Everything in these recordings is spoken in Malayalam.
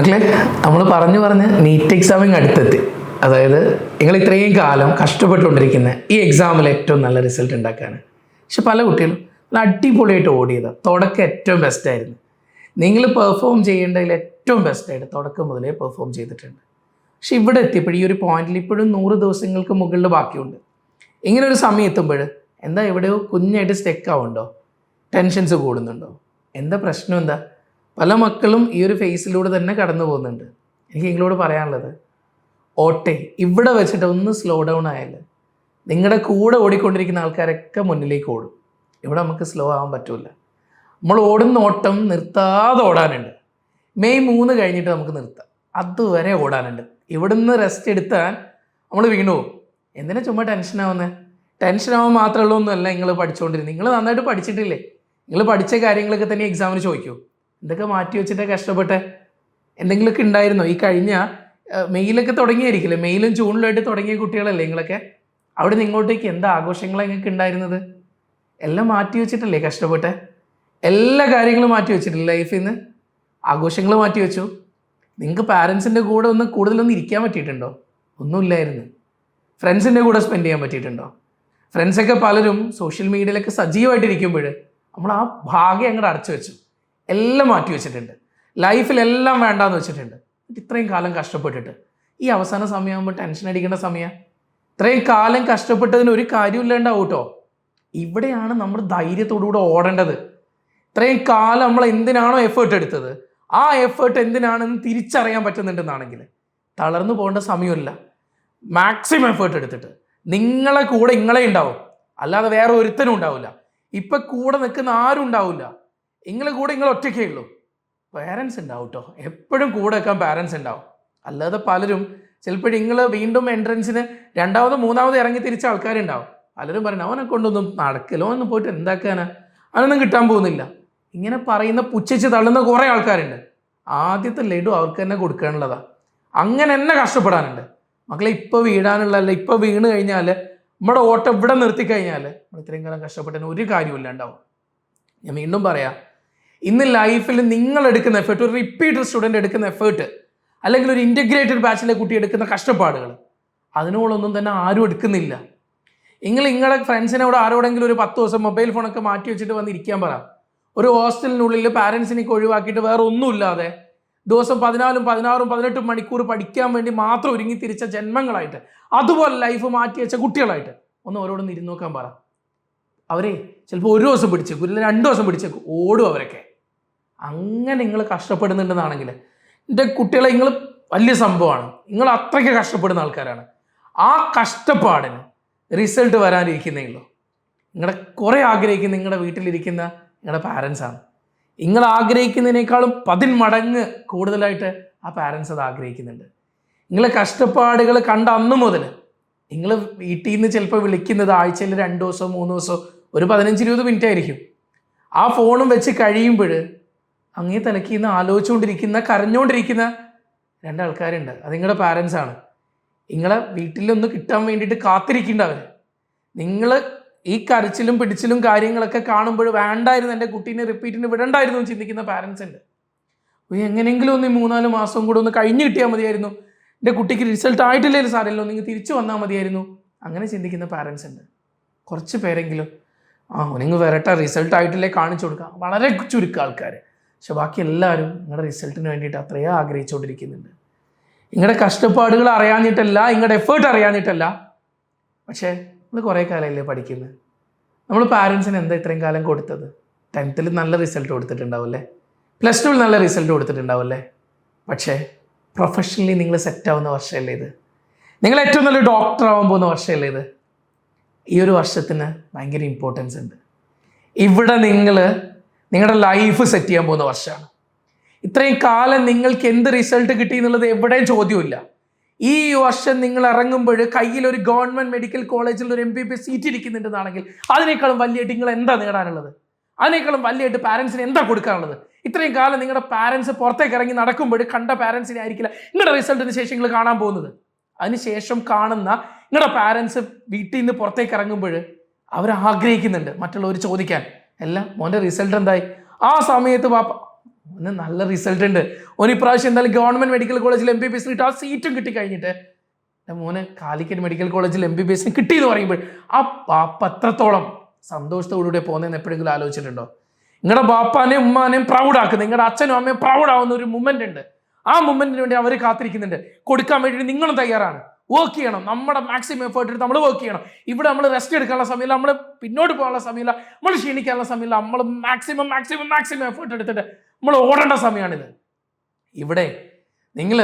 മക്കളെ നമ്മൾ പറഞ്ഞു പറഞ്ഞ് നീറ്റ് എക്സാമിങ് അടുത്തെത്തി. അതായത് നിങ്ങൾ ഇത്രയും കാലം കഷ്ടപ്പെട്ടുകൊണ്ടിരിക്കുന്ന ഈ എക്സാമിൽ ഏറ്റവും നല്ല റിസൾട്ട് ഉണ്ടാക്കാണ്. പക്ഷെ പല കുട്ടികളും നല്ല അടിപൊളിയായിട്ട് ഓടിയത്. തുടക്കം ഏറ്റവും ബെസ്റ്റ് ആയിരുന്നു. നിങ്ങൾ പെർഫോം ചെയ്യേണ്ടതിൽ ഏറ്റവും ബെസ്റ്റായിട്ട് തുടക്കം മുതലേ പെർഫോം ചെയ്തിട്ടുണ്ട്. പക്ഷെ ഇവിടെ എത്തിയപ്പോൾ ഈ ഒരു പോയിന്റിൽ ഇപ്പോഴും നൂറ് ദിവസങ്ങൾക്ക് മുകളിൽ ബാക്കിയുണ്ട്. ഇങ്ങനെ ഒരു സമയം എത്തുമ്പോൾ എന്താ എവിടെയോ കുഞ്ഞായിട്ട് സ്റ്റെക്ക് ആവുന്നുണ്ടോ? ടെൻഷൻസ് കൂടുന്നുണ്ടോ? എന്താ പ്രശ്നം എന്താ? പല മക്കളും ഈ ഒരു ഫേസിലൂടെ തന്നെ കടന്നു പോകുന്നുണ്ട്. എനിക്ക് നിങ്ങളോട് പറയാനുള്ളത് ഓട്ടെ ഇവിടെ വെച്ചിട്ട് ഒന്ന് സ്ലോ ഡൗൺ ആയാൽ നിങ്ങളുടെ കൂടെ ഓടിക്കൊണ്ടിരിക്കുന്ന ആൾക്കാരൊക്കെ മുന്നിലേക്ക് ഓടും. ഇവിടെ നമുക്ക് സ്ലോ ആവാൻ പറ്റില്ല നമ്മൾ ഓടുന്ന ഓട്ടം നിർത്താതെ ഓടാനുണ്ട്. മെയ് മൂന്ന് കഴിഞ്ഞിട്ട് നമുക്ക് നിർത്താം. അതുവരെ ഓടാനുണ്ട്. ഇവിടുന്ന് റെസ്റ്റ് എടുത്താൽ നമ്മൾ വീണു പോകും. എന്തിനാ ചുമ്മാ ടെൻഷൻ ആവുന്നത് ടെൻഷൻ ആവാൻ മാത്രമുള്ള ഒന്നുമല്ല നിങ്ങൾ പഠിച്ചുകൊണ്ടിരുന്നത് നിങ്ങൾ നന്നായിട്ട് പഠിച്ചിട്ടില്ലേ? നിങ്ങൾ പഠിച്ച കാര്യങ്ങളൊക്കെ തന്നെ എക്സാമിന് ചോദിക്കൂ. എന്തൊക്കെ മാറ്റി വെച്ചിട്ട് കഷ്ടപ്പെട്ടെ? എന്തെങ്കിലുമൊക്കെ ഉണ്ടായിരുന്നോ? ഈ കഴിഞ്ഞ മെയിലൊക്കെ തുടങ്ങിയായിരിക്കില്ലേ? മെയിലും ജൂണിലായിട്ട് തുടങ്ങിയ കുട്ടികളല്ലേ നിങ്ങളൊക്കെ? അവിടെ നിന്ന് ഇങ്ങോട്ടേക്ക് എന്താ ആഘോഷങ്ങളാണ് നിങ്ങൾക്ക് ഉണ്ടായിരുന്നത്? എല്ലാം മാറ്റി വെച്ചിട്ടല്ലേ കഷ്ടപ്പെട്ടെ? എല്ലാ കാര്യങ്ങളും മാറ്റി വെച്ചിട്ടില്ല ലൈഫിൽ നിന്ന് ആഘോഷങ്ങൾ മാറ്റി വെച്ചു? നിങ്ങൾക്ക് പാരൻസിന്റെ കൂടെ ഒന്ന് കൂടുതലൊന്നും ഇരിക്കാൻ പറ്റിയിട്ടുണ്ടോ? ഒന്നുമില്ലായിരുന്നു. ഫ്രണ്ട്സിന്റെ കൂടെ സ്പെൻഡ് ചെയ്യാൻ പറ്റിയിട്ടുണ്ടോ? ഫ്രണ്ട്സൊക്കെ പലരും സോഷ്യൽ മീഡിയയിലൊക്കെ സജീവമായിട്ടിരിക്കുമ്പോൾ നമ്മൾ ആ ഭാഗ്യം അങ്ങോട്ട് അടച്ചു വെച്ചു. എല്ലാം മാറ്റി വെച്ചിട്ടുണ്ട്. ലൈഫിലെല്ലാം വേണ്ടാന്ന് വെച്ചിട്ടുണ്ട്. ഇത്രയും കാലം കഷ്ടപ്പെട്ടിട്ട്. ഈ അവസാന സമയമാകുമ്പോൾ ടെൻഷൻ അടിക്കേണ്ട സമയം. ഇത്രയും കാലം കഷ്ടപ്പെട്ടതിന് ഒരു കാര്യമില്ലാണ്ടാവും കേട്ടോ ഇവിടെയാണ് നമ്മൾ ധൈര്യത്തോടുകൂടെ ഓടേണ്ടത്. ഇത്രയും കാലം നമ്മൾ എന്തിനാണോ എഫേർട്ട് എടുത്തത്? ആ എഫേർട്ട് എന്തിനാണെന്ന് തിരിച്ചറിയാൻ പറ്റുന്നുണ്ടെന്നാണെങ്കിൽ. തളർന്നു പോകേണ്ട സമയമില്ല. മാക്സിമം എഫേർട്ട് എടുത്തിട്ട്. നിങ്ങളെ കൂടെ ഇങ്ങളെ ഉണ്ടാവും. അല്ലാതെ വേറെ ഒരുത്തനും ഉണ്ടാവില്ല. ഇപ്പൊ കൂടെ നിൽക്കുന്ന ആരും ഉണ്ടാവില്ല. നിങ്ങളെ കൂടെ നിങ്ങൾ ഒറ്റയ്ക്കേ ഉള്ളൂ. പേരൻസ് ഉണ്ടാവും കേട്ടോ എപ്പോഴും കൂടെ വെക്കാൻ പാരൻസ് ഉണ്ടാവും. അല്ലാതെ പലരും ചിലപ്പോൾ നിങ്ങൾ വീണ്ടും എൻട്രൻസിന് രണ്ടാമത് മൂന്നാമത് ഇറങ്ങി തിരിച്ച ആൾക്കാരുണ്ടാവും. പലരും പറയണം അവനെ കൊണ്ടൊന്നും നടക്കില്ല അവനൊന്നും പോയിട്ട് എന്താക്കാനാ? അവനൊന്നും കിട്ടാൻ പോകുന്നില്ല. ഇങ്ങനെ പറയുന്ന പുച്ഛിച്ച് തള്ളുന്ന കുറേ ആൾക്കാരുണ്ട്. ആദ്യത്തെ ലഡു അവർക്ക് തന്നെ കൊടുക്കാനുള്ളതാ. അങ്ങനെ തന്നെ കഷ്ടപ്പെടാനുണ്ട്. മക്കളെ ഇപ്പോൾ വീഴാനുള്ളതല്ല ഇപ്പോൾ വീണ് കഴിഞ്ഞാൽ നമ്മുടെ ഓട്ടം ഇവിടെ നിർത്തി കഴിഞ്ഞാൽ നമ്മൾ ഇത്രയും കാലം കഷ്ടപ്പെട്ടതിന് ഒരു കാര്യമില്ല ഉണ്ടാവും. ഞാൻ വീണ്ടും പറയാം ഇന്ന് ലൈഫിൽ നിങ്ങൾ എടുക്കുന്ന എഫേർട്ട് ഒരു റിപ്പീറ്റഡ് സ്റ്റുഡന്റ് എടുക്കുന്ന എഫേർട്ട് അല്ലെങ്കിൽ ഒരു ഇന്റഗ്രേറ്റഡ് ബാച്ചിലെ കുട്ടി എടുക്കുന്ന കഷ്ടപ്പാടുകൾ അതിനോളൊന്നും തന്നെ ആരും എടുക്കുന്നില്ല. നിങ്ങൾ നിങ്ങളുടെ ഫ്രണ്ട്സിനോട് ആരോടെങ്കിലും ഒരു പത്ത് ദിവസം മൊബൈൽ ഫോണൊക്കെ മാറ്റി വെച്ചിട്ട് വന്നിരിക്കാൻ പറ. ഒരു ഹോസ്റ്റലിനുള്ളിൽ പാരൻസിനൊക്കെ ഒഴിവാക്കിയിട്ട് വേറെ ഒന്നുമില്ലാതെ ദിവസം പതിനാലും പതിനാറും പതിനെട്ടും മണിക്കൂർ പഠിക്കാൻ വേണ്ടി മാത്രം ഒരുങ്ങി തിരിച്ച ജന്മങ്ങളായിട്ട് അതുപോലെ ലൈഫ് മാറ്റി വെച്ച കുട്ടികളായിട്ട് ഒന്ന് അവരോടൊന്ന് ഇരുന്നോക്കാൻ പറ. അവരെ ചിലപ്പോൾ ഒരു ദിവസം പിടിച്ചേക്കും ഇല്ല രണ്ട് ദിവസം പിടിച്ചേക്കും ഓടും അവരൊക്കെ. അങ്ങനെ നിങ്ങൾ കഷ്ടപ്പെടുന്നുണ്ടെന്നാണെങ്കിൽ എന്റെ കുട്ടികളെ നിങ്ങൾ വലിയ സംഭവമാണ്. നിങ്ങൾ അത്രയ്ക്ക് കഷ്ടപ്പെടുന്ന ആൾക്കാരാണ്. ആ കഷ്ടപ്പാടിന് റിസൾട്ട് വരാനിരിക്കുന്നേ ഉള്ളൂ. നിങ്ങളുടെ കുറേ ആഗ്രഹിക്കുന്ന നിങ്ങളുടെ വീട്ടിലിരിക്കുന്ന നിങ്ങളുടെ പാരൻസാണ് നിങ്ങൾ ആഗ്രഹിക്കുന്നതിനേക്കാളും പതിന്മടങ്ങ് കൂടുതലായിട്ട് ആ പാരൻസ് അത് ആഗ്രഹിക്കുന്നുണ്ട്. നിങ്ങളെ കഷ്ടപ്പാടുകൾ കണ്ട അന്ന് മുതൽ നിങ്ങൾ വീട്ടിൽ നിന്ന് ചിലപ്പോൾ വിളിക്കുന്നത് ആഴ്ചയിൽ രണ്ട് ദിവസമോ മൂന്ന് ദിവസമോ ഒരു പതിനഞ്ച് ഇരുപത് മിനിറ്റ് ആയിരിക്കും. ആ ഫോണും വെച്ച് കഴിയുമ്പോൾ അങ്ങേ തലയ്ക്ക് നിന്ന് ആലോചിച്ചുകൊണ്ടിരിക്കുന്ന കരഞ്ഞുകൊണ്ടിരിക്കുന്ന രണ്ടാൾക്കാരുണ്ട്. അത് നിങ്ങളുടെ പാരൻസ് ആണ്. നിങ്ങളെ വീട്ടിലൊന്ന് കിട്ടാൻ വേണ്ടിയിട്ട് കാത്തിരിക്കേണ്ട അവർ നിങ്ങൾ ഈ കരച്ചിലും പിടിച്ചിലും കാര്യങ്ങളൊക്കെ കാണുമ്പോൾ വേണ്ടായിരുന്നു എന്റെ കുട്ടീനെ റിപ്പീറ്റിന് വിടണ്ടായിരുന്നു ചിന്തിക്കുന്ന പാരൻസ് ഉണ്ട്. എങ്ങനെയെങ്കിലും ഒന്ന് ഈ മൂന്നാൽ മാസം കൂടെ ഒന്ന് കഴിഞ്ഞ് കിട്ടിയാൽ മതിയായിരുന്നു. എന്റെ കുട്ടിക്ക് റിസൾട്ട് ആയിട്ടില്ലെങ്കിൽ സാറല്ലോ നിങ്ങൾ തിരിച്ചു വന്നാൽ മതിയായിരുന്നു. അങ്ങനെ ചിന്തിക്കുന്ന പാരൻസ് ഉണ്ട്. കുറച്ച് പേരെങ്കിലും ആ നിങ്ങൾ വരട്ടെ റിസൾട്ട് ആയിട്ടില്ലേ കാണിച്ചു കൊടുക്കുക വളരെ ചുരുക്കം ആൾക്കാർ പക്ഷെ ബാക്കി എല്ലാവരും നിങ്ങളുടെ റിസൾട്ടിന് വേണ്ടിയിട്ട് അത്രയും ആഗ്രഹിച്ചുകൊണ്ടിരിക്കുന്നുണ്ട്. നിങ്ങളുടെ കഷ്ടപ്പാടുകൾ അറിയാഞ്ഞിട്ടല്ല നിങ്ങളുടെ എഫേർട്ട് അറിയാഞ്ഞിട്ടല്ല പക്ഷേ നമ്മൾ കുറേ കാലമല്ലേ പഠിക്കുന്നത് നമ്മൾ പാരൻസിന് എന്താ ഇത്രയും കാലം കൊടുത്തത്? ടെൻത്തിൽ നല്ല റിസൾട്ട് കൊടുത്തിട്ടുണ്ടാവില്ലേ പ്ലസ് ടുവിൽ നല്ല റിസൾട്ട് കൊടുത്തിട്ടുണ്ടാവില്ലേ പക്ഷേ പ്രൊഫഷണലി നിങ്ങൾ സെറ്റ് ആവുന്ന വർഷമല്ലേ ഇത്? നിങ്ങൾ ഏറ്റവും നല്ല ഡോക്ടർ ആവാൻ പോകുന്ന വർഷമല്ലേ ഇത്? ഈ ഒരു വർഷത്തിന് ഭയങ്കര ഇമ്പോർട്ടൻസ് ഉണ്ട്. ഇവിടെ നിങ്ങൾ നിങ്ങളുടെ ലൈഫ് സെറ്റ് ചെയ്യാൻ പോകുന്ന വർഷമാണ്. ഇത്രയും കാലം നിങ്ങൾക്ക് എന്ത് റിസൾട്ട് കിട്ടി എന്നുള്ളത് എവിടെയും ചോദ്യമില്ല ഈ വർഷം നിങ്ങൾ ഇറങ്ങുമ്പോൾ കയ്യിൽ ഒരു ഗവൺമെന്റ് മെഡിക്കൽ കോളേജിൽ ഒരു എം ബി ബി സീറ്റ് ഇരിക്കുന്നുണ്ടെന്നാണെങ്കിൽ അതിനേക്കാളും വലിയായിട്ട് നിങ്ങൾ എന്താ നേടാനുള്ളത്? അതിനേക്കാളും വലിയായിട്ട് പാരൻസിന് എന്താ കൊടുക്കാനുള്ളത്? ഇത്രയും കാലം നിങ്ങളുടെ പാരൻസ് പുറത്തേക്ക് ഇറങ്ങി നടക്കുമ്പോൾ കണ്ട പാരൻസിനെ ആയിരിക്കില്ല. നിങ്ങളുടെ റിസൾട്ടിന് ശേഷം നിങ്ങൾ കാണാൻ പോകുന്നത്. അതിനുശേഷം കാണുന്ന നിങ്ങളുടെ പാരൻസ് വീട്ടിൽ നിന്ന് പുറത്തേക്ക് ഇറങ്ങുമ്പോൾ അവർ ആഗ്രഹിക്കുന്നുണ്ട്. മറ്റുള്ളവർ ചോദിക്കാൻ. എല്ലാം മോന്റെ റിസൾട്ട് എന്തായി? ആ സമയത്ത് പാപ്പ ഒന്ന് നല്ല റിസൾട്ട് ഉണ്ട്. ഓന് ഇപ്രാവശ്യം എന്തായാലും ഗവൺമെന്റ് മെഡിക്കൽ കോളേജിൽ എം ബി ബി എസ് കിട്ടി ആ സീറ്റും കിട്ടി കഴിഞ്ഞിട്ട് മോന് കാലിക്കറ്റ് മെഡിക്കൽ കോളേജിൽ എം ബി ബി എസിന് കിട്ടി എന്ന് പറയുമ്പോൾ ആ പാപ്പ എത്രത്തോളം സന്തോഷത്തോടുകൂടെ പോകുന്നതെന്ന് എപ്പോഴെങ്കിലും ആലോചിച്ചിട്ടുണ്ടോ? നിങ്ങളുടെ ബാപ്പാനെയും ഉമ്മാനെയും പ്രൗഡാക്കുന്ന നിങ്ങളുടെ അച്ഛനും അമ്മയും പ്രൗഡാവുന്ന ഒരു മൂമെന്റ് ഉണ്ട്. ആ മൂമെന്റിന് വേണ്ടി അവർ കാത്തിരിക്കുന്നുണ്ട്. കൊടുക്കാൻ വേണ്ടിയിട്ട് നിങ്ങളും തയ്യാറാണ്. വർക്ക് ചെയ്യണം. നമ്മുടെ മാക്സിമം എഫേർട്ട് എടുത്ത് നമ്മൾ വർക്ക് ചെയ്യണം. ഇവിടെ നമ്മൾ റെസ്റ്റ് എടുക്കാനുള്ള സമയമില്ല നമ്മൾ പിന്നോട്ട് പോകാനുള്ള സമയമില്ല നമ്മൾ ക്ഷീണിക്കാനുള്ള സമയമില്ല നമ്മൾ മാക്സിമം മാക്സിമം മാക്സിമം എഫേർട്ട് എടുത്തിട്ട് നമ്മൾ ഓടേണ്ട സമയമാണിത്. ഇവിടെ നിങ്ങൾ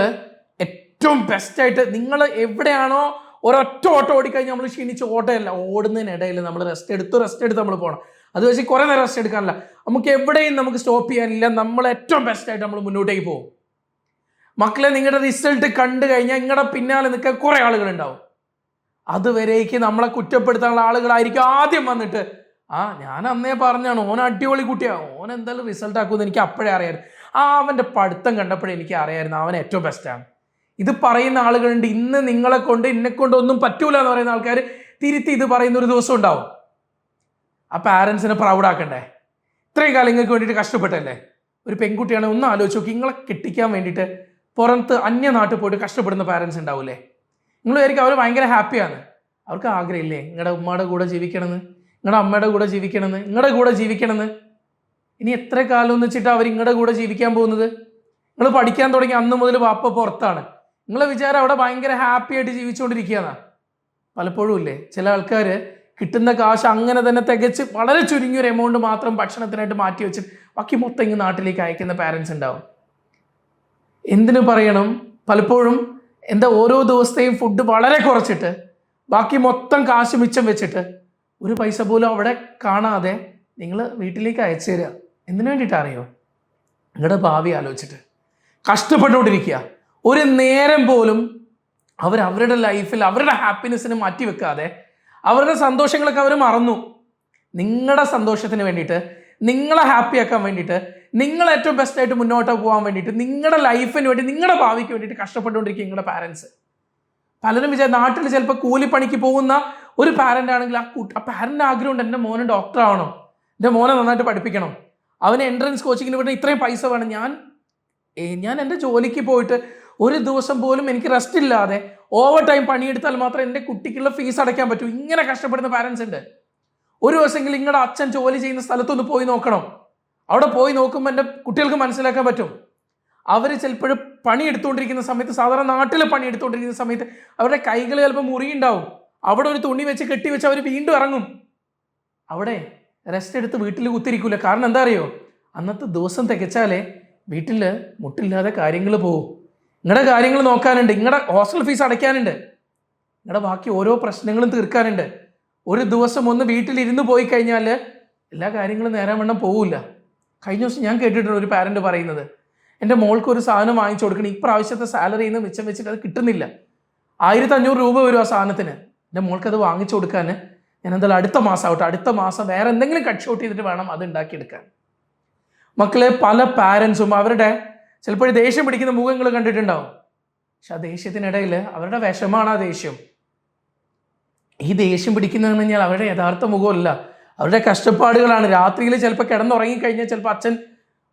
ഏറ്റവും ബെസ്റ്റായിട്ട് നിങ്ങൾ എവിടെയാണോ ഒരൊറ്റ ഓട്ടം ഓടിക്കഴിഞ്ഞാൽ നമ്മൾ ക്ഷീണിച്ച് ഓട്ടമല്ല ഓടുന്നതിനിടയിൽ നമ്മൾ റെസ്റ്റ് എടുത്ത് റെസ്റ്റ് എടുത്ത് നമ്മൾ പോകണം അത് വെച്ച് കുറേ നേരം റെസ്റ്റ് എടുക്കാനില്ല നമുക്ക് എവിടെയും നമുക്ക് സ്റ്റോപ്പ് ചെയ്യാനില്ല. നമ്മൾ ഏറ്റവും ബെസ്റ്റായിട്ട് നമ്മൾ മുന്നോട്ടേക്ക് പോകും. മക്കളെ നിങ്ങളുടെ റിസൾട്ട് കണ്ടു കഴിഞ്ഞാൽ നിങ്ങളുടെ പിന്നാലെ നിൽക്കാൻ കുറേ ആളുകളുണ്ടാവും. അതുവരേക്ക് നമ്മളെ കുറ്റപ്പെടുത്താനുള്ള ആളുകളായിരിക്കും ആദ്യം വന്നിട്ട് ആ ഞാൻ അന്നേ പറഞ്ഞാണ് ഓൻ അടിപൊളി കുട്ടിയാ ഓൻ എന്തായാലും റിസൾട്ട് ആക്കുമെന്ന് എനിക്ക് അപ്പോഴേ അറിയായിരുന്നു. ആ അവന്റെ പഠിത്തം കണ്ടപ്പോഴേ എനിക്ക് അറിയായിരുന്നു അവൻ ഏറ്റവും ബെസ്റ്റാണ് ഇത് പറയുന്ന ആളുകളുണ്ട് ഇന്ന് നിങ്ങളെ കൊണ്ട് എന്നെ കൊണ്ട് ഒന്നും പറ്റൂല എന്ന് പറയുന്ന ആൾക്കാർ തിരുത്തി ഇത് പറയുന്ന ഒരു ദിവസം ഉണ്ടാവും. ആ പാരൻസിനെ പ്രൗഡാക്കണ്ടേ ഇത്രയും കാലം നിങ്ങൾക്ക് വേണ്ടിയിട്ട് കഷ്ടപ്പെട്ടല്ലേ? ഒരു പെൺകുട്ടിയാണെങ്കിൽ ഒന്ന് ആലോചിച്ച് നോക്കി നിങ്ങളെ കെട്ടിക്കാൻ വേണ്ടിയിട്ട് പുറത്ത് അന്യനാട്ടിൽ പോയിട്ട് കഷ്ടപ്പെടുന്ന പാരൻസ് ഉണ്ടാവില്ലേ നിങ്ങൾ വിചാരിക്കും അവർ ഭയങ്കര ഹാപ്പിയാണ് അവർക്ക് ആഗ്രഹമില്ലേ? നിങ്ങളുടെ ഉമ്മയുടെ കൂടെ ജീവിക്കണമെന്ന് നിങ്ങളുടെ അമ്മയുടെ കൂടെ ജീവിക്കണമെന്ന് നിങ്ങളുടെ കൂടെ ജീവിക്കണമെന്ന് ഇനി എത്ര കാലം എന്ന് വെച്ചിട്ട് അവർ നിങ്ങളുടെ കൂടെ ജീവിക്കാൻ പോകുന്നത്? നിങ്ങൾ പഠിക്കാൻ തുടങ്ങി അന്ന് മുതൽ വാപ്പ പുറത്താണ്. നിങ്ങളെ വിചാരം അവിടെ ഭയങ്കര ഹാപ്പി ആയിട്ട് ജീവിച്ചുകൊണ്ടിരിക്കുകയാണ് പലപ്പോഴും ഇല്ലേ? ചില ആൾക്കാർ കിട്ടുന്ന കാശ് അങ്ങനെ തന്നെ തികച്ച് വളരെ ചുരുങ്ങിയൊരു എമൗണ്ട് മാത്രം ഭക്ഷണത്തിനായിട്ട് മാറ്റി വെച്ചിട്ട് ബാക്കി മൊത്തം ഇങ്ങ് നാട്ടിലേക്ക് അയക്കുന്ന പാരൻസ് ഉണ്ടാവും. എന്തിനു പറയണം? പലപ്പോഴും എന്താ ഓരോ ദിവസത്തെയും ഫുഡ് വളരെ കുറച്ചിട്ട് ബാക്കി മൊത്തം കാശ് മിച്ചം വെച്ചിട്ട് ഒരു പൈസ പോലും അവിടെ കാണാതെ നിങ്ങൾ വീട്ടിലേക്ക് അയച്ചു തരിക. എന്തിനു വേണ്ടിയിട്ട് അറിയോ? നിങ്ങളുടെ ഭാവി ആലോചിച്ചിട്ട്. കഷ്ടപ്പെട്ടുകൊണ്ടിരിക്കുക. ഒരു നേരം പോലും അവർ അവരുടെ ലൈഫിൽ അവരുടെ ഹാപ്പിനെസ്സിന് മാറ്റി വെക്കാതെ അവരുടെ സന്തോഷങ്ങളൊക്കെ അവർ മറന്നു. നിങ്ങളുടെ സന്തോഷത്തിന് വേണ്ടിയിട്ട് നിങ്ങളെ ഹാപ്പി ആക്കാൻ വേണ്ടിയിട്ട് നിങ്ങൾ ഏറ്റവും ബെസ്റ്റ് ആയിട്ട് മുന്നോട്ട് പോകാൻ വേണ്ടിയിട്ട് നിങ്ങളുടെ ലൈഫിന് വേണ്ടി നിങ്ങളുടെ ഭാവിക്ക് വേണ്ടിയിട്ട് കഷ്ടപ്പെട്ടുകൊണ്ടിരിക്കും നിങ്ങളുടെ പാരൻസ് പലരും വിചാരിച്ച നാട്ടിൽ ചിലപ്പോൾ കൂലിപ്പണിക്ക് പോകുന്ന ഒരു പാരന്റ് ആണെങ്കിൽ ആ കുട്ടി ആ പാരന്റ് ആഗ്രഹമുണ്ട് എന്റെ മോനെ ഡോക്ടർ ആവണം എന്റെ മോനെ നന്നായിട്ട് പഠിപ്പിക്കണം. അവന് എൻട്രൻസ് കോച്ചിങ്ങിന് വേണ്ടി ഇത്രയും പൈസ വേണം. ഞാൻ ഞാൻ എന്റെ ജോലിക്ക് പോയിട്ട് ഒരു ദിവസം പോലും എനിക്ക് റെസ്റ്റ് ഇല്ലാതെ ഓവർ ടൈം പണിയെടുത്താൽ മാത്രമേ എന്റെ കുട്ടിക്കുള്ള ഫീസ് അടയ്ക്കാൻ പറ്റൂ. ഇങ്ങനെ കഷ്ടപ്പെടുന്ന പാരൻസ് ഉണ്ട്. ഒരു ദിവസമെങ്കിൽ നിങ്ങളുടെ അച്ഛൻ ജോലി ചെയ്യുന്ന സ്ഥലത്തൊന്ന് പോയി നോക്കണം. അവിടെ പോയി നോക്കുമ്പോൾ എന്റെ കുട്ടികൾക്ക് മനസ്സിലാക്കാൻ പറ്റും. അവർ ചിലപ്പോഴും പണിയെടുത്തുകൊണ്ടിരിക്കുന്ന സമയത്ത് സാധാരണ നാട്ടിൽ പണിയെടുത്തുകൊണ്ടിരിക്കുന്ന സമയത്ത് അവരുടെ കൈകൾ ചിലപ്പോൾ മുറിയുണ്ടാവും. അവിടെ ഒരു തുണി വെച്ച് കെട്ടി വെച്ച് അവർ വീണ്ടും ഇറങ്ങും. അവിടെ റെസ്റ്റ് എടുത്ത് വീട്ടിൽ കുത്തിരിക്കില്ല കാരണം എന്താ അറിയോ? അന്നത്തെ ദിവസം തികച്ചാലേ വീട്ടിൽ മുട്ടില്ലാതെ കാര്യങ്ങൾ പോകും നിങ്ങളുടെ കാര്യങ്ങൾ നോക്കാനുണ്ട്. നിങ്ങളുടെ ഹോസ്റ്റൽ ഫീസ് അടയ്ക്കാനുണ്ട്. നിങ്ങളുടെ ബാക്കി ഓരോ പ്രശ്നങ്ങളും തീർക്കാനുണ്ട്. ഒരു ദിവസം ഒന്ന് വീട്ടിലിരുന്ന് പോയി കഴിഞ്ഞാൽ എല്ലാ കാര്യങ്ങളും നേരം വണ്ണം പോവില്ല കഴിഞ്ഞ ദിവസം ഞാൻ കേട്ടിട്ടുണ്ട് ഒരു പാരന്റ് പറയുന്നത് എന്റെ മോൾക്ക് ഒരു സാധനം വാങ്ങിച്ചു കൊടുക്കണം. ഇപ്രാവശ്യത്തെ സാലറിയിൽ നിന്ന് മിച്ചം വെച്ചിട്ട് അത് കിട്ടുന്നില്ല. ആയിരത്തി അഞ്ഞൂറ് രൂപ വരും ആ സാധനത്തിന്. എന്റെ മോൾക്ക് അത് വാങ്ങിച്ചു കൊടുക്കാൻ ഞാൻ എന്തായാലും അടുത്ത മാസം ആവട്ടെ. അടുത്ത മാസം വേറെ എന്തെങ്കിലും കട്ട് ഷോട്ട് ചെയ്തിട്ട് വേണം അത് ഉണ്ടാക്കിയെടുക്കാൻ. മക്കളെ പല പാരൻസും അവരുടെ ചിലപ്പോൾ ദേഷ്യം പിടിക്കുന്ന മുഖങ്ങൾ കണ്ടിട്ടുണ്ടാവും. പക്ഷെ ആ ദേഷ്യത്തിനിടയിൽ അവരുടെ വിഷമാണ് ആ ദേഷ്യം. ഈ ദേഷ്യം പിടിക്കുന്നതെന്ന് കഴിഞ്ഞാൽ അവരുടെ യഥാർത്ഥ മുഖമല്ല. അവരുടെ കഷ്ടപ്പാടുകളാണ്. രാത്രിയിൽ ചിലപ്പോൾ കിടന്നുറങ്ങിക്കഴിഞ്ഞാൽ ചിലപ്പോൾ അച്ഛൻ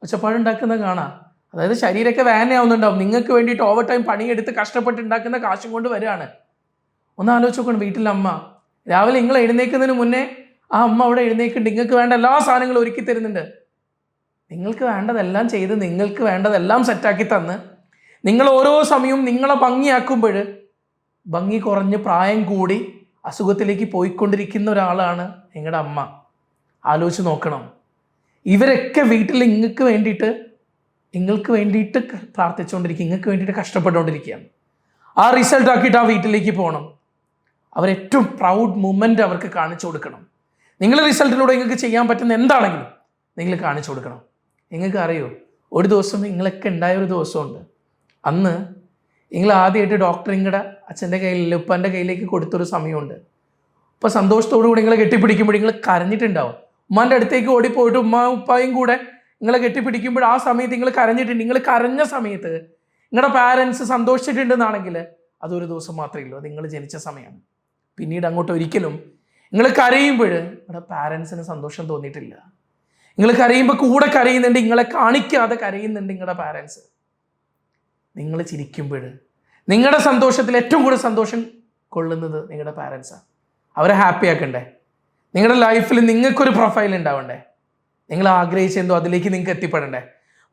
ഒച്ചപ്പാടുണ്ടാക്കുന്നത് കാണാം. അതായത് ശരീരമൊക്കെ വേനയാവുന്നുണ്ടാവും നിങ്ങൾക്ക് വേണ്ടിയിട്ട് ഓവർ ടൈം പണിയെടുത്ത് കഷ്ടപ്പെട്ട് ഉണ്ടാക്കുന്ന കാശും കൊണ്ട് വരികയാണ്. ഒന്ന് ആലോചിച്ച് നോക്കണം. വീട്ടിലെ അമ്മ. രാവിലെ നിങ്ങൾ എഴുന്നേൽക്കുന്നതിന് മുന്നേ ആ അമ്മ അവിടെ എഴുന്നേക്കുന്നുണ്ട് നിങ്ങൾക്ക് വേണ്ട എല്ലാ സാധനങ്ങളും ഒരുക്കി തരുന്നുണ്ട്. നിങ്ങൾക്ക് വേണ്ടതെല്ലാം ചെയ്ത് നിങ്ങൾക്ക് വേണ്ടതെല്ലാം സെറ്റാക്കി തന്ന് നിങ്ങൾ ഓരോ സമയവും നിങ്ങളെ ഭംഗിയാക്കുമ്പോൾ ഭംഗി കുറഞ്ഞ് പ്രായം കൂടി അസുഖത്തിലേക്ക് പോയിക്കൊണ്ടിരിക്കുന്ന ഒരാളാണ് നിങ്ങളുടെ അമ്മ. ആലോചിച്ച് നോക്കണം. ഇവരൊക്കെ വീട്ടിൽ നിങ്ങൾക്ക് വേണ്ടിയിട്ട് നിങ്ങൾക്ക് വേണ്ടിയിട്ട് പ്രാർത്ഥിച്ചുകൊണ്ടിരിക്കുക നിങ്ങൾക്ക് വേണ്ടിയിട്ട് കഷ്ടപ്പെട്ടുകൊണ്ടിരിക്കുകയാണ്. ആ റിസൾട്ട് ആക്കിയിട്ട് ആ വീട്ടിലേക്ക് പോകണം. അവരേറ്റവും പ്രൗഡ് മൂമെന്റ് അവർക്ക് കാണിച്ചു കൊടുക്കണം. നിങ്ങൾ റിസൾട്ടിലൂടെ നിങ്ങൾക്ക് ചെയ്യാൻ പറ്റുന്ന എന്താണെങ്കിലും നിങ്ങൾ കാണിച്ചു കൊടുക്കണം. നിങ്ങൾക്ക് അറിയോ ഒരു ദിവസം നിങ്ങളൊക്കെ ഉണ്ടായ ഒരു ദിവസമുണ്ട്. അന്ന് നിങ്ങൾ ആദ്യമായിട്ട് ഡോക്ടർ നിങ്ങളുടെ അച്ഛന്റെ കയ്യിൽ ഉപ്പാന്റെ കയ്യിലേക്ക് കൊടുത്തൊരു സമയമുണ്ട്. അപ്പോൾ സന്തോഷത്തോടു കൂടി നിങ്ങളെ കെട്ടിപ്പിടിക്കുമ്പോൾ നിങ്ങൾ കരഞ്ഞിട്ടുണ്ടാവും. ഉമ്മാന്റെ അടുത്തേക്ക് ഓടിപ്പോയിട്ട് ഉമ്മ ഉപ്പായും കൂടെ നിങ്ങളെ കെട്ടിപ്പിടിക്കുമ്പോൾ ആ സമയത്ത് നിങ്ങൾ കരഞ്ഞിട്ടുണ്ട്. നിങ്ങൾ കരഞ്ഞ സമയത്ത് നിങ്ങളുടെ പാരൻസ് സന്തോഷിച്ചിട്ടുണ്ടെന്നാണെങ്കിൽ അതൊരു ദിവസം മാത്രമേ ഉള്ളൂ. നിങ്ങൾ ജനിച്ച സമയമാണ്. പിന്നീട് അങ്ങോട്ട് ഒരിക്കലും നിങ്ങൾ കരയുമ്പോൾ നിങ്ങളുടെ പാരൻസിന് സന്തോഷം തോന്നിയിട്ടില്ല. നിങ്ങൾ കരയുമ്പോൾ കൂടെ കരയുന്നുണ്ട് നിങ്ങളെ കാണിക്കാതെ കരയുന്നുണ്ട് നിങ്ങളുടെ പാരൻസ് നിങ്ങൾ ചിരിക്കുമ്പോൾ നിങ്ങളുടെ സന്തോഷത്തിൽ ഏറ്റവും കൂടുതൽ സന്തോഷം കൊള്ളുന്നത് നിങ്ങളുടെ പാരൻസാണ് അവരെ ഹാപ്പി ആക്കണ്ടേ? നിങ്ങളുടെ ലൈഫിൽ നിങ്ങൾക്കൊരു പ്രൊഫൈൽ ഉണ്ടാവണ്ടേ? നിങ്ങൾ ആഗ്രഹിച്ച എന്തോ അതിലേക്ക് നിങ്ങൾക്ക് എത്തിപ്പെടണ്ടേ?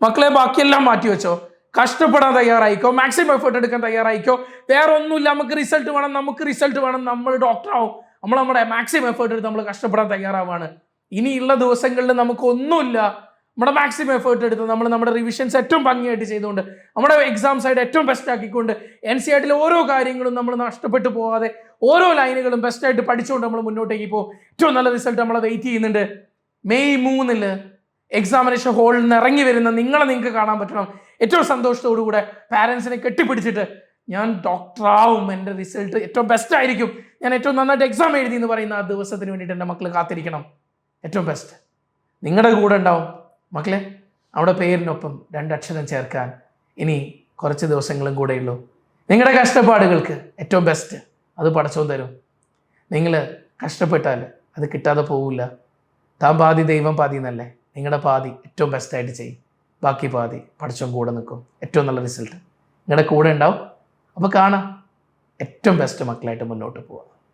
മക്കളെ ബാക്കിയെല്ലാം മാറ്റി വെച്ചോ. കഷ്ടപ്പെടാൻ തയ്യാറായിക്കോ. മാക്സിമം എഫേർട്ട് എടുക്കാൻ തയ്യാറായിക്കോ. വേറെ ഒന്നുമില്ല. നമുക്ക് റിസൾട്ട് വേണം നമുക്ക് റിസൾട്ട് വേണം. നമ്മൾ ഡോക്ടറാവും നമ്മൾ നമ്മുടെ മാക്സിമം എഫേർട്ട് എടുത്ത് നമ്മൾ കഷ്ടപ്പെടാൻ തയ്യാറാവാണ്. ഇനിയുള്ള ദിവസങ്ങളിൽ നമുക്ക് ഒന്നുമില്ല. നമ്മുടെ മാക്സിമം എഫേർട്ട് എടുത്ത് നമ്മൾ നമ്മുടെ റിവിഷൻസ് ഏറ്റവും ഭംഗിയായിട്ട് ചെയ്തുകൊണ്ട് നമ്മുടെ എക്സാം സൈഡ് ഏറ്റവും ബെസ്റ്റ് ആക്കിക്കൊണ്ട് എൻ സി ആയിട്ടിലെ ഓരോ കാര്യങ്ങളും നമ്മൾ നഷ്ടപ്പെട്ടു പോകാതെ ഓരോ ലൈനുകളും ബെസ്റ്റായിട്ട് പഠിച്ചുകൊണ്ട് നമ്മൾ മുന്നോട്ടേക്ക് ഇപ്പോൾ ഏറ്റവും നല്ല റിസൾട്ട് നമ്മൾ വെയിറ്റ് ചെയ്യുന്നുണ്ട്. മെയ് മൂന്നിൽ എക്സാമിനേഷൻ ഹാളിൽ നിന്ന് ഇറങ്ങി വരുന്ന നിങ്ങളെ നിങ്ങൾക്ക് കാണാൻ പറ്റണം. ഏറ്റവും സന്തോഷത്തോടു കൂടെ പാരൻസിനെ കെട്ടിപ്പിടിച്ചിട്ട് ഞാൻ ഡോക്ടറാവും എന്റെ റിസൾട്ട് ഏറ്റവും ബെസ്റ്റ് ആയിരിക്കും. ഞാൻ ഏറ്റവും നന്നായിട്ട് എക്സാം എഴുതി എന്ന് പറയുന്ന ആ ദിവസത്തിന് വേണ്ടിയിട്ട് എന്റെ മക്കൾ കാത്തിരിക്കണം. ഏറ്റവും ബെസ്റ്റ് നിങ്ങളുടെ കൂടെ ഉണ്ടാവും. മക്കളെ അവിടെ പേരിനൊപ്പം രണ്ടക്ഷരം ചേർക്കാൻ ഇനി കുറച്ച് ദിവസങ്ങളും കൂടെയുള്ളൂ. നിങ്ങളുടെ കഷ്ടപ്പാടുകൾക്ക് ഏറ്റവും ബെസ്റ്റ് അത് പടച്ചോ തരും. നിങ്ങൾ കഷ്ടപ്പെട്ടാൽ അത് കിട്ടാതെ പോവില്ല. താൻ പാതി ദൈവം പാതി എന്നല്ലേ? നിങ്ങളുടെ പാതി ഏറ്റവും ബെസ്റ്റായിട്ട് ചെയ്യും. ബാക്കി പാതി പഠിച്ചും കൂടെ നിൽക്കും. ഏറ്റവും നല്ല റിസൾട്ട് നിങ്ങളുടെ കൂടെ ഉണ്ടാവും. അപ്പോൾ കാണാം. ഏറ്റവും ബെസ്റ്റ് മക്കളായിട്ട് മുന്നോട്ട് പോവാം.